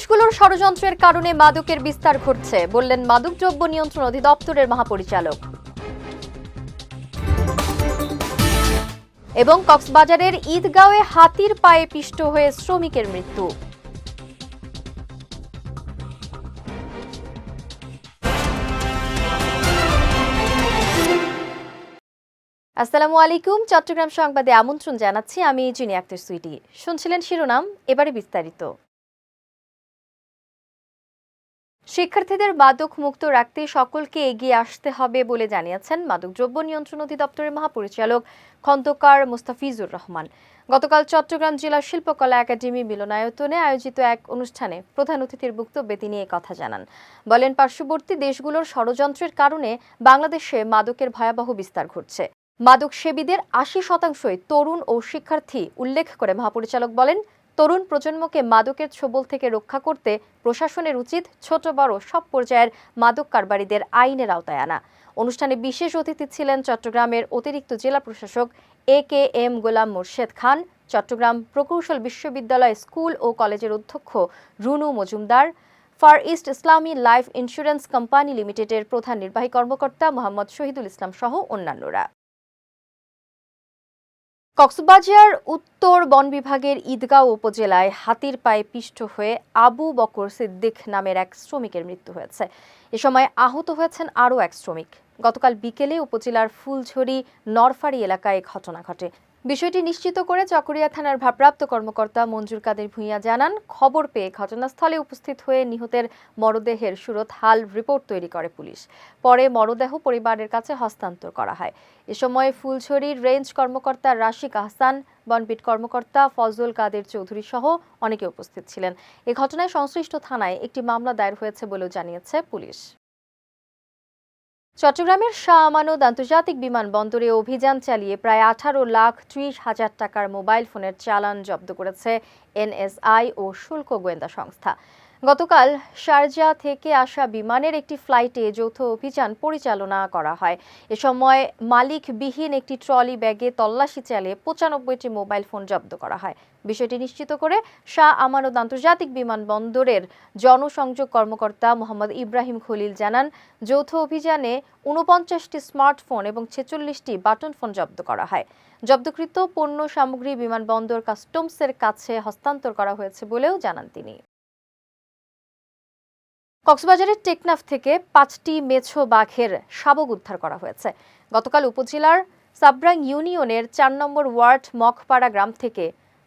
দেশগুলোর ষড়যন্ত্রের কারণে মাদকের বিস্তার ঘটছে, বললেন মাদকদ্রব্য নিয়ন্ত্রণ অধিদপ্তরের মহাপরিচালক। এবং কক্সবাজারের ঈদগাঁওয়ে হাতির পায়ে পিষ্ট হয়ে শ্রমিকের মৃত্যু। আসসালামু আলাইকুম, চট্টগ্রাম সংবাদে আমন্ত্রণ জানাচ্ছি, আমি জিনি আক্তার সুইটি। শুনছিলেন শিরোনাম, এবারে বিস্তারিত। শিক্ষার্থীদের মাদক মুক্ত রাখতে সকলকে এগিয়ে আসতে হবে বলে জানিয়েছেন মাদকদ্রব্য নিয়ন্ত্রণ অধিদপ্তরের মহাপরিচালক খন্দকার মুস্তাফিজুর রহমান। গতকাল চট্টগ্রাম জেলা শিল্পকলা একাডেমি মিলনায়তনে আয়োজিত এক অনুষ্ঠানে প্রধান অতিথির বক্তব্যে তিনি কথা জানান। বলেন, পার্শ্ববর্তী দেশগুলোর ষড়যন্ত্রের কারণে বাংলাদেশে মাদকের ভয়াবহ বিস্তার ঘটছে। মাদক সেবীদের আশি শতাংশই তরুণ ও শিক্ষার্থী, উল্লেখ করে মহাপরিচালক বলেন তরুণ প্রজন্মকে মাদকের ছোবল থেকে রক্ষা করতে প্রশাসনের উচিত ছোট বড় সব পর্যায়ের মাদক কারবারিদের আইনের আওতায় আনা। অনুষ্ঠানে বিশেষ অতিথি ছিলেন চট্টগ্রামের অতিরিক্ত জেলা প্রশাসক A K M Golam Morshed Khan, Chittagong প্রকৌশল বিশ্ববিদ্যালয় স্কুল ও কলেজের অধ্যক্ষ Runu Majumdar, far east Islami life insurance company লিমিটেডের প্রধান নির্বাহী কর্মকর্তা মোহাম্মদ শহীদুল ইসলাম সহ অন্যান্যরা। কক্সবাজার উত্তর বন বিভাগের ঈদগাঁও উপজেলায় হাতির পায়ে পিষ্ট হয়ে আবু বকর সিদ্দিক নামের এক শ্রমিকের মৃত্যু হয়েছে। এ সময় আহত হয়েছেন আরও এক শ্রমিক। গতকাল বিকেলে উপজেলার ফুলঝুরি নরফারি এলাকায় ঘটনা ঘটে। বিষয়টি নিশ্চিত করে চকরিয়া থানার ভারপ্রাপ্ত কর্মকর্তা মঞ্জুর কাদের ভূঁইয়া জানান, খবর পেয়ে ঘটনাস্থলে উপস্থিত হয়ে নিহতের মরদেহের সুরত হাল রিপোর্ট তৈরি করে পুলিশ। পরে মরদেহ পরিবারের কাছে হস্তান্তর করা হয়। এ সময় ফুলছড়ির রেঞ্জ কর্মকর্তা রাশিক আহসান বনপিট কর্মকর্তা ফজল কাদের চৌধুরী সহ অনেকে উপস্থিত ছিলেন। এ ঘটনায় সংশ্লিষ্ট থানায় একটি মামলা দায়ের হয়েছে বলেও জানিয়েছে পুলিশ। চট্টগ্রামের শাহ আমানত আন্তর্জাতিক বিমানবন্দরে অভিযান চালিয়ে প্রায় আঠারো লাখ ত্রিশ হাজার টাকার মোবাইল ফোনের চালান জব্দ করেছে এনএসআই ও শুল্ক গোয়েন্দা সংস্থা। গতকাল শারজা থেকে আসা বিমানের একটি ফ্লাইটে যৌথ অভিযান পরিচালনা করা হয়। এ সময় মালিকবিহীন একটি ট্রলি ব্যাগে তল্লাশি চালিয়ে পঁচানব্বইটি মোবাইল ফোন জব্দ করা হয়। বিষয়টি নিশ্চিত করে শাহ আমানত আন্তর্জাতিক বিমানবন্দরের জনসংযোগ কর্মকর্তা মোহাম্মদ ইব্রাহিম খলিল জানান, যৌথ অভিযানে ঊনপঞ্চাশটি স্মার্টফোন এবং ছেচল্লিশটি বাটন ফোন জব্দ করা হয়। জব্দকৃত পণ্য সামগ্রী বিমানবন্দর কাস্টমসের কাছে হস্তান্তর করা হয়েছে বলেও জানান তিনি। কক্সবাজারের টেকনাফ থেকে পাঁচটি মেছো বাঘের শাবক উদ্ধার করা হয়েছে। গতকাল উপজেলার সাবরাং ইউনিয়নের চার নম্বর ওয়ার্ড মখপাড়া গ্রাম থেকে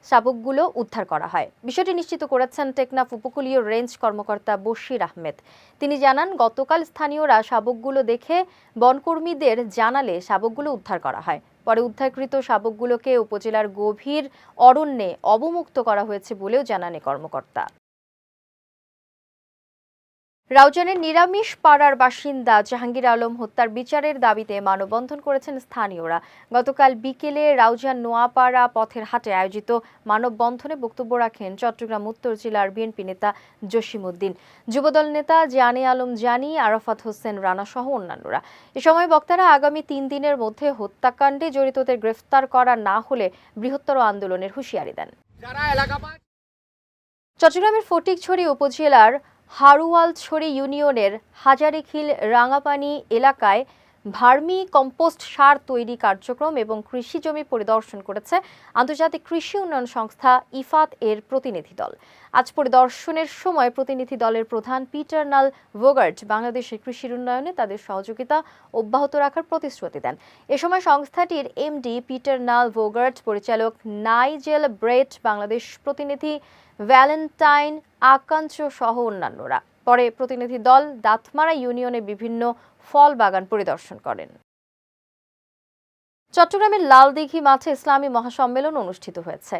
শাবকগুলো উদ্ধার করা হয়। বিষয়টি নিশ্চিত করেছেন টেকনাফ উপকূলীয় রেঞ্জ কর্মকর্তা বশির আহমেদ। তিনি জানান, গতকাল স্থানীয়রা শাবকগুলো দেখে বনকর্মীদের জানালে শাবকগুলো উদ্ধার করা হয়। পরে উদ্ধারকৃত শাবকগুলোকে উপজেলার গভীর অরণ্যে অবমুক্ত করা হয়েছে বলেও জানানে কর্মকর্তা। রাউজানের নিরামিষ পাড়ার বাসিন্দা জাহাঙ্গীর আলম হত্যার বিচারের দাবিতে মানববন্ধন করেছেন স্থানীয়রা। গতকাল বিকেলে রাউজান নোয়াপাড়া পথের হাটে আয়োজিত মানববন্ধনে বক্তব্য রাখেন চট্টগ্রাম উত্তর জেলার বিএনপি নেতা জসিমউদ্দিন। যুবদল নেতা জানে আলম জানি আরাফাত হোসেন রানা সহ অন্যান্যরা। এ সময় বক্তারা আগামী তিন দিনের মধ্যে হত্যাকাণ্ডে জড়িতদের গ্রেফতার করা না হলে বৃহত্তর আন্দোলনের হুঁশিয়ারি দেন। চট্টগ্রামের ফটিকছড়ি উপজেলার হারুয়ালছড়ি ইউনিয়নের হাজারিখিল রাঙাপানি এলাকায় ভার্মি কম্পোস্ট সার তৈরি কার্যক্রম এবং কৃষি জমি পরিদর্শন করেছে আন্তর্জাতিক কৃষি উন্নয়ন সংস্থা ইফাত এর প্রতিনিধি দল। আজ পরিদর্শনের সময় প্রতিনিধি দলের প্রধান পিটার নাল ভোগার্ট বাংলাদেশের কৃষির উন্নয়নে তাদের সহযোগিতা অব্যাহত রাখার প্রতিশ্রুতি দেন। এ সময় সংস্থাটির এমডি পিটার নাল ভোগার্ট, পরিচালক নাইজেল ব্রেট, বাংলাদেশ প্রতিনিধি ভ্যালেন্টাইন আকাঞ্চ সহ অন্যান্যরা। পরে প্রতিনিধি দল দাঁতমারা ইউনিয়নে বিভিন্ন ফল বাগান পরিদর্শন করেন। চট্টগ্রামের লালদিঘি মাঠে ইসলামী মহাসম্মেলন অনুষ্ঠিত হয়েছে।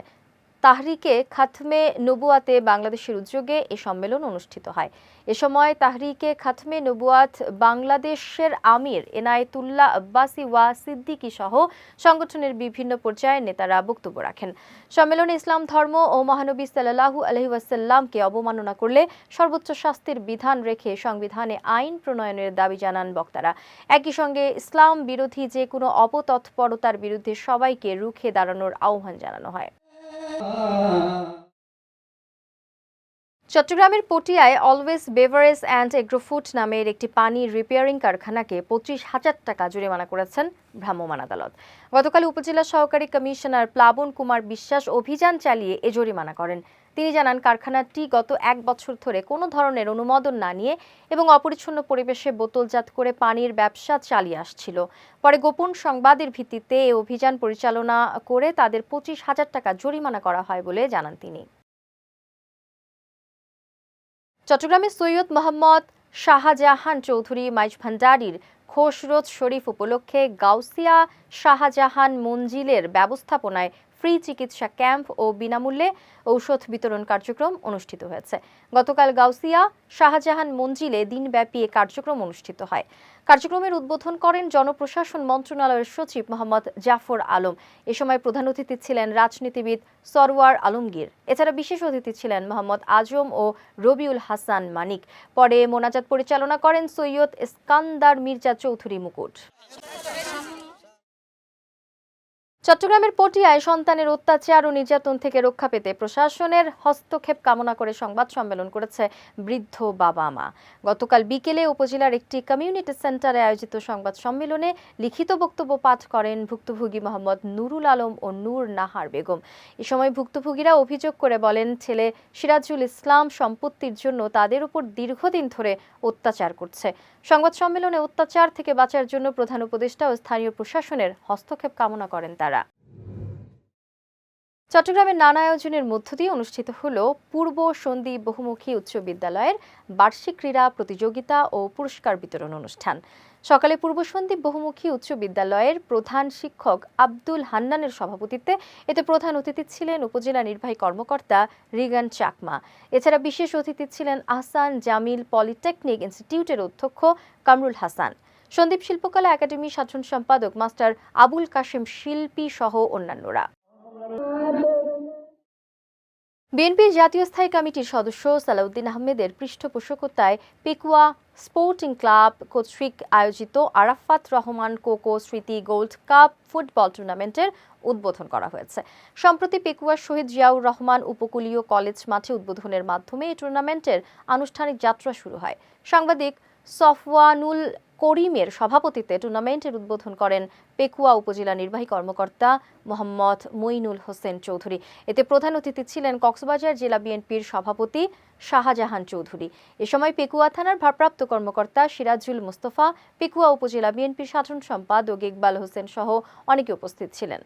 তাহরিকে খাতমে নবুয়াতে বাংলাদেশের উদ্যোগে এ সম্মেলন অনুষ্ঠিত হয়। এ সময় তাহরিকে খাতমে নবুয়াত বাংলাদেশের আমির এনায়েতুল্লাহ আব্বাসি ওয়া সিদ্দিকী সহ সংগঠনের বিভিন্ন পর্যায়ের নেতারা বক্তব্য রাখেন। সম্মেলনে ইসলাম ধর্ম ও মহানবী সাল্লাহু আলহি ওয়াসাল্লামকে অবমাননা করলে সর্বোচ্চ শাস্তির বিধান রেখে সংবিধানে আইন প্রণয়নের দাবি জানান বক্তারা। একই সঙ্গে ইসলাম বিরোধী যে কোনো অপতৎপরতার বিরুদ্ধে সবাইকে রুখে দাঁড়ানোর আহ্বান জানানো হয়। চট্টগ্রামের পটিয়ায় Always Beverage and agro food নামের একটি পানি রিপেয়ারিং কারখানাকে পঁচিশ হাজার টাকা জরিমানা করেছেন ভ্রাম্যমাণ আদালত। গতকাল উপজেলা সহকারী কমিশনার প্লাবন কুমার বিশ্বাস অভিযান চালিয়ে এ জরিমানা করেন। তিনি জানান, কারখানাটি গত এক বছর ধরে কোনো ধরনের অনুমোদন না নিয়ে এবং অপরিচ্ছন্ন পরিবেশে বোতলজাত করে পানির ব্যবসা চালিয়ে আসছিল। পরে গোপন সংবাদের ভিত্তিতে এ অভিযান পরিচালনা করে তাদের পঁচিশ হাজার টাকা জরিমানা করা হয় বলে জানান তিনি। চট্টগ্রামের সৈয়দ মোহাম্মদ শাহজাহান চৌধুরী মাইজ ভান্ডারির খোসরোজ শরীফ উপলক্ষে গাউসিয়া শাহজাহান মঞ্জিলের ব্যবস্থাপনায় ফ্রি চিকিৎসা ক্যাম্প ও বিনামূল্যে ঔষধ বিতরণ কার্যক্রম অনুষ্ঠিত হয়েছে। গতকাল গাউসিয়া, শাহজাহান মঞ্জিলে দিনব্যাপী এ কার্যক্রম অনুষ্ঠিত হয়। কার্যক্রমের উদ্বোধন করেন জনপ্রশাসন মন্ত্রণালয়ের সচিব মোহাম্মদ জাফর আলম। এ সময় প্রধান অতিথি ছিলেন রাজনীতিবিদ সরওয়ার আলমগীর। এছাড়া বিশেষ অতিথি ছিলেন মোহাম্মদ আজম ও রবিউল হাসান মানিক। পরে মোনাজাত পরিচালনা করেন সৈয়দ ইস্কান্দার মির্জা চৌধুরী মুকুট। চট্টগ্রামের পটিয়ায় সন্তানের অত্যাচার ও নির্যাতন থেকে রক্ষা পেতে প্রশাসনের হস্তক্ষেপ কামনা করে সংবাদ সম্মেলন করেছে বৃদ্ধ বাবা মা। গতকাল বিকেলে উপজেলার একটি কমিউনিটি সেন্টারে আয়োজিত সংবাদ সম্মেলনে লিখিত বক্তব্য পাঠ করেন ভুক্তভোগী মোহাম্মদ নুরুল আলম ও নূর নাহার বেগম। এ সময় ভুক্তভোগীরা অভিযোগ করে বলেন, ছেলে সিরাজুল ইসলাম সম্পত্তির জন্য তাদের উপর দীর্ঘদিন ধরে অত্যাচার করছে। সংবাদ সম্মেলনে অত্যাচার থেকে বাঁচার জন্য প্রধান উপদেষ্টা ও স্থানীয় প্রশাসনের হস্তক্ষেপ কামনা করেন তারা। চট্টগ্রামের নানা আয়োজনের মধ্য দিয়ে অনুষ্ঠিত হল পূর্ব সন্দ্বীপ বহুমুখী উচ্চ বিদ্যালয়ের বার্ষিক ক্রীড়া প্রতিযোগিতা ও পুরস্কার বিতরণ অনুষ্ঠান। সকালে পূর্ব সন্দ্বীপ বহুমুখী উচ্চ বিদ্যালয়ের প্রধান শিক্ষক আব্দুল হান্নানের সভাপতিত্বে এতে প্রধান অতিথি ছিলেন উপজেলা নির্বাহী কর্মকর্তা রিগান চাকমা। এছাড়া বিশেষ অতিথি ছিলেন আহসান জামিল পলিটেকনিক ইনস্টিটিউটের অধ্যক্ষ কামরুল হাসান। সন্দীপ শিল্পকলা একাডেমি সাধারণ সম্পাদক মাস্টার আবুল কাশেম শিল্পী সহ অন্যান্যরা। বিএনপির জাতীয় স্থায়ী কমিটির সদস্য সালাউদ্দিন আহমেদের পৃষ্ঠপোষকতায় পেকুয়া স্পোর্টিং ক্লাব কর্তৃক আয়োজিত আরাফাত রহমান কোকো স্মৃতি গোল্ড কাপ ফুটবল টুর্নামেন্টের উদ্বোধন করা হয়েছে। সম্প্রতি পেকুয়ার শহীদ জিয়াউর রহমান উপকূলীয় কলেজ মাঠে উদ্বোধনের মাধ্যমে এই টুর্নামেন্টের আনুষ্ঠানিক যাত্রা শুরু হয়। সাংবাদিক সফওয়ানুল করিমের সভাপতিত্বে টুর্নামেন্টের উদ্বোধন করেন পেকুয়া উপজেলা নির্বাহী কর্মকর্তা মোহাম্মদ মইনুল হোসেন চৌধুরী। এতে প্রধান অতিথি ছিলেন কক্সবাজার জেলা বিএনপির সভাপতি শাহজাহান চৌধুরী। এ সময় পেকুয়া থানার ভারপ্রাপ্ত কর্মকর্তা সিরাজুল মুস্তফা, পেকুয়া উপজেলা বিএনপির সাধারণ সম্পাদক ইকবাল হোসেন সহ অনেকে উপস্থিত ছিলেন।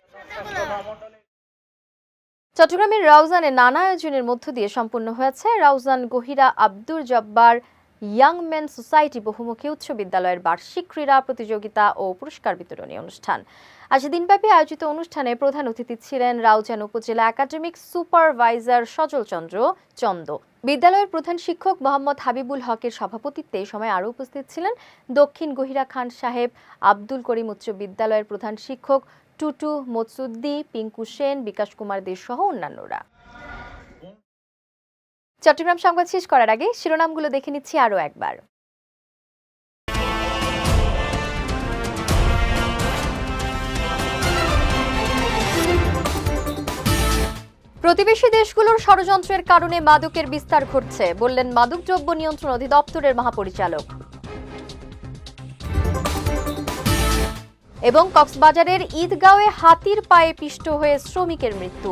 চট্টগ্রামের রাউজানে নানা আয়োজনের মধ্য দিয়ে সম্পন্ন হয়েছে Raozan Gohira Abdur Jabbar young men society বহুমুখী উচ্চ বিদ্যালয়ের বার্ষিক ক্রীড়া প্রতিযোগিতা ও পুরস্কার বিতরণী অনুষ্ঠান। আজ দিনব্যাপী আয়োজিত অনুষ্ঠানে প্রধান অতিথি ছিলেন রাউজান উপজেলা একাডেমিক সুপারভাইজার সজল চন্দ্র চন্দ। বিদ্যালয়ের প্রধান শিক্ষক মোহাম্মদ হাবিবুল হকের সভাপতিত্বে সময় আরও উপস্থিত ছিলেন দক্ষিণ গহিরা খান সাহেব, আব্দুল করিম উচ্চ বিদ্যালয়ের প্রধান শিক্ষক টুটু মৎসুদ্দি, পিঙ্কু সেন, বিকাশ কুমার দে সহ অন্যান্যরা। চট্টগ্রাম সংবাদ শেষ করার আগে শিরোনামগুলো দেখে নিচ্ছি আরও একবার। প্রতিবেশী দেশগুলোর ষড়যন্ত্রের কারণে মাদকের বিস্তার ঘটছে, বললেন মাদকদ্রব্য নিয়ন্ত্রণ অধিদপ্তরের মহাপরিচালক। এবং কক্সবাজারের ঈদগাঁওয়ে হাতির পায়ে পিষ্ট হয়ে শ্রমিকের মৃত্যু।